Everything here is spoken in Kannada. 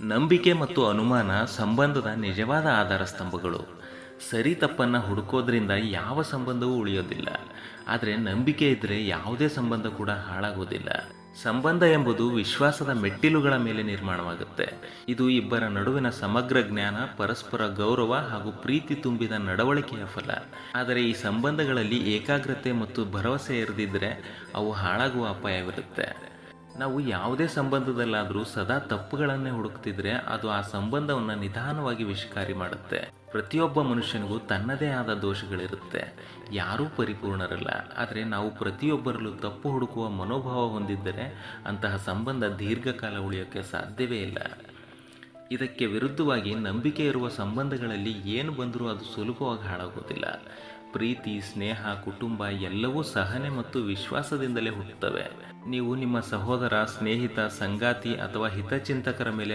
ನಂಬಿಕೆ ಮತ್ತು ಅನುಮಾನ ಸಂಬಂಧದ ನಿಜವಾದ ಆಧಾರ ಸ್ತಂಭಗಳು. ಸರಿ ತಪ್ಪನ್ನು ಹುಡುಕೋದ್ರಿಂದ ಯಾವ ಸಂಬಂಧವೂ ಉಳಿಯೋದಿಲ್ಲ. ಆದರೆ ನಂಬಿಕೆ ಇದ್ದರೆ ಯಾವುದೇ ಸಂಬಂಧ ಕೂಡ ಹಾಳಾಗೋದಿಲ್ಲ. ಸಂಬಂಧ ಎಂಬುದು ವಿಶ್ವಾಸದ ಮೆಟ್ಟಿಲುಗಳ ಮೇಲೆ ನಿರ್ಮಾಣವಾಗುತ್ತೆ. ಇದು ಇಬ್ಬರ ನಡುವಿನ ಸಮಗ್ರ ಜ್ಞಾನ, ಪರಸ್ಪರ ಗೌರವ ಹಾಗೂ ಪ್ರೀತಿ ತುಂಬಿದ ನಡವಳಿಕೆಯ ಫಲ. ಆದರೆ ಈ ಸಂಬಂಧಗಳಲ್ಲಿ ಏಕಾಗ್ರತೆ ಮತ್ತು ಭರವಸೆ ಇರದಿದ್ದರೆ ಅವು ಹಾಳಾಗುವ ಅಪಾಯವಿರುತ್ತೆ. ನಾವು ಯಾವುದೇ ಸಂಬಂಧದಲ್ಲಾದರೂ ಸದಾ ತಪ್ಪುಗಳನ್ನೇ ಹುಡುಕ್ತಿದ್ರೆ ಅದು ಆ ಸಂಬಂಧವನ್ನು ನಿಧಾನವಾಗಿ ವಿಷಕಾರಿ ಮಾಡುತ್ತೆ. ಪ್ರತಿಯೊಬ್ಬ ಮನುಷ್ಯನಿಗೂ ತನ್ನದೇ ಆದ ದೋಷಗಳಿರುತ್ತೆ. ಯಾರೂ ಪರಿಪೂರ್ಣರಲ್ಲ. ಆದರೆ ನಾವು ಪ್ರತಿಯೊಬ್ಬರಲ್ಲೂ ತಪ್ಪು ಹುಡುಕುವ ಮನೋಭಾವ ಹೊಂದಿದ್ದರೆ ಅಂತಹ ಸಂಬಂಧ ದೀರ್ಘಕಾಲ ಉಳಿಯೋಕ್ಕೆ ಸಾಧ್ಯವೇ ಇಲ್ಲ. ಇದಕ್ಕೆ ವಿರುದ್ಧವಾಗಿ ನಂಬಿಕೆ ಇರುವ ಸಂಬಂಧಗಳಲ್ಲಿ ಏನು ಬಂದರೂ ಅದು ಸುಲಭವಾಗಿ ಹಾಳಾಗೋದಿಲ್ಲ. ಪ್ರೀತಿ, ಸ್ನೇಹ, ಕುಟುಂಬ ಎಲ್ಲವೂ ಸಹನೆ ಮತ್ತು ವಿಶ್ವಾಸದಿಂದಲೇ ಹುಟ್ಟುತ್ತವೆ. ನೀವು ನಿಮ್ಮ ಸಹೋದರ, ಸ್ನೇಹಿತ, ಸಂಗಾತಿ ಅಥವಾ ಹಿತಚಿಂತಕರ ಮೇಲೆ